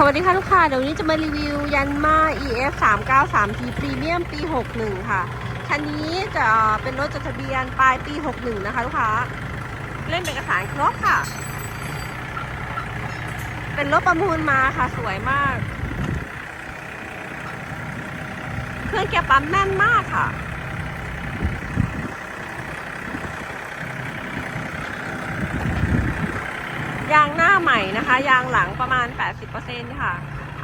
สวัสดีค่ะลูกค้าเดี๋ยวนนี้จะมารีวิวยันมา EF 3 9 3 T Premium ปี 61 ค่ะ คันนี้จะเป็นรถจดทะเบียนปลายปี 61 นะคะลูกค้า เล่นเป็นเอกสารครบค่ะ เป็นรถประมูลมาค่ะสวยมาก เครื่องเกียร์ปั๊มแน่นมากค่ะ ยางหน้าใหม่นะคะ ยางหลังประมาณ 80%ค่ะ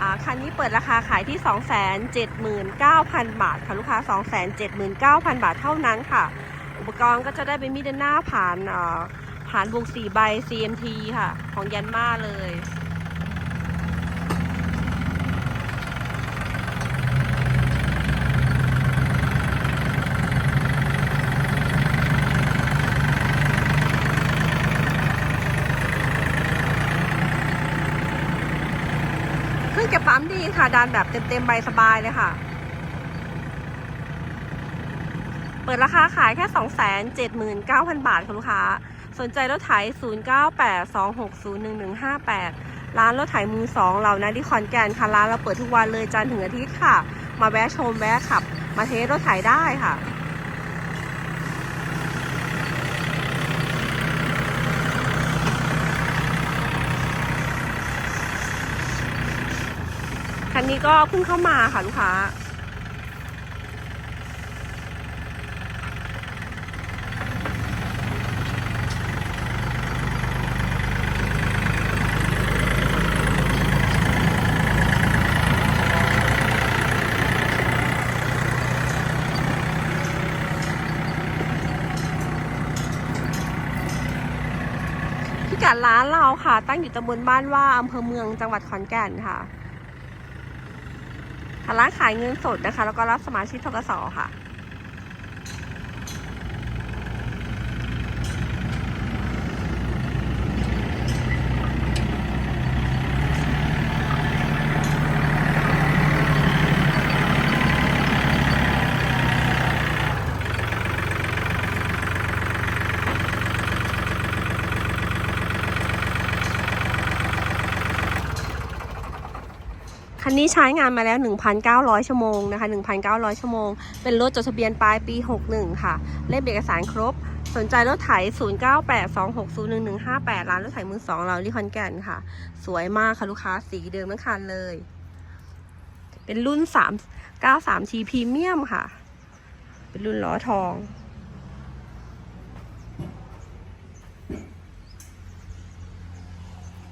อ่าคันนี้เปิดราคาขายที่ 279,000 บาทค่ะลูกค้า 279,000 บาทเท่านั้นค่ะ อุปกรณ์ก็จะได้เป็นมีดเดินหน้าผ่านอ่าผ่านวง4ใบ CMT ค่ะ ของยันมาเลย เครื่องเก็บปั๊มดีค่ะ ดันแบบเต็มๆใบสบายเลยค่ะ เปิดราคาขายแค่ 279,000 บาทค่ะลูกค้า สนใจรถไถ 0982601158 ร้านรถไถมือสองเรานะที่ขอนแก่นค่ะ ร้านเราเปิดทุกวันเลยจันทร์ถึงอาทิตย์ค่ะ มาแวะชมแวะขับ มาเทสรถไถได้ค่ะ นนี้ก็เพิ่งเข้ามาค่ะลูกค้า พิกัดร้านเราค่ะ ตั้งอยู่ตำบลบ้านว่าอำเภอเมืองจังหวัดขอนแก่นค่ะ ร้านขายเงินสดนะคะ แล้วก็รับสมาชิกทกสค่ะ คันนี้ใช้งานมาแล้ว 1,900 ชั่วโมงนะคะ 1,900 ชั่วโมง เป็นรถจดทะเบียนปลายปี 61 ค่ะ เล่มเอกสารครบ สนใจรถไถ 0982601158 ร้านรถไถมือสองเราที่คอนแก่นค่ะ สวยมากค่ะลูกค้า สีเดิมทั้งคันเลย เป็นรุ่น 3 93 T Premium ค่ะ เป็นรุ่นล้อทอง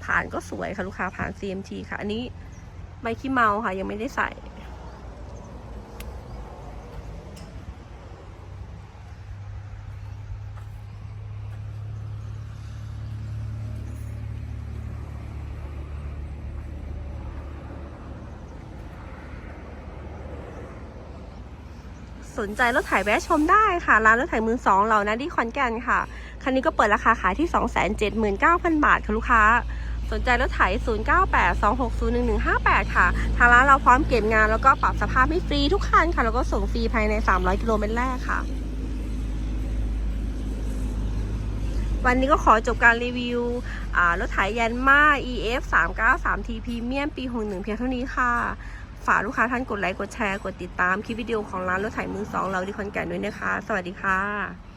ผ่านก็สวยค่ะลูกค้าผ่าน CMT ค่ะ อันนี้ ใบขี้เมาค่ะ ยังไม่ได้ใส่ สนใจรถไถแวะชมได้ค่ะ ร้านรถไถมือสองเรานะที่ขอนแก่นค่ะ คันนี้ก็เปิดราคาขายที่ 279,000 บาทค่ะลูกค้า สนใจรถไถ 0982601158 ค่ะ ทางร้านเราพร้อมเก็บงานแล้วก็ปรับสภาพให้ฟรีทุกคันค่ะ แล้วก็ส่งฟรีภายใน 300 กิโลเมตรแรกค่ะ วันนี้ก็ขอจบการรีวิวรถไถยันมา EF 393 T Premium ปี 61 เพียงเท่านี้ค่ะ ฝากลูกค้าท่านกดไลค์ กดแชร์ กดติดตามคลิปวิดีโอของร้านรถไถมือสองเราที่คอนแก่นด้วยนะคะ สวัสดีค่ะ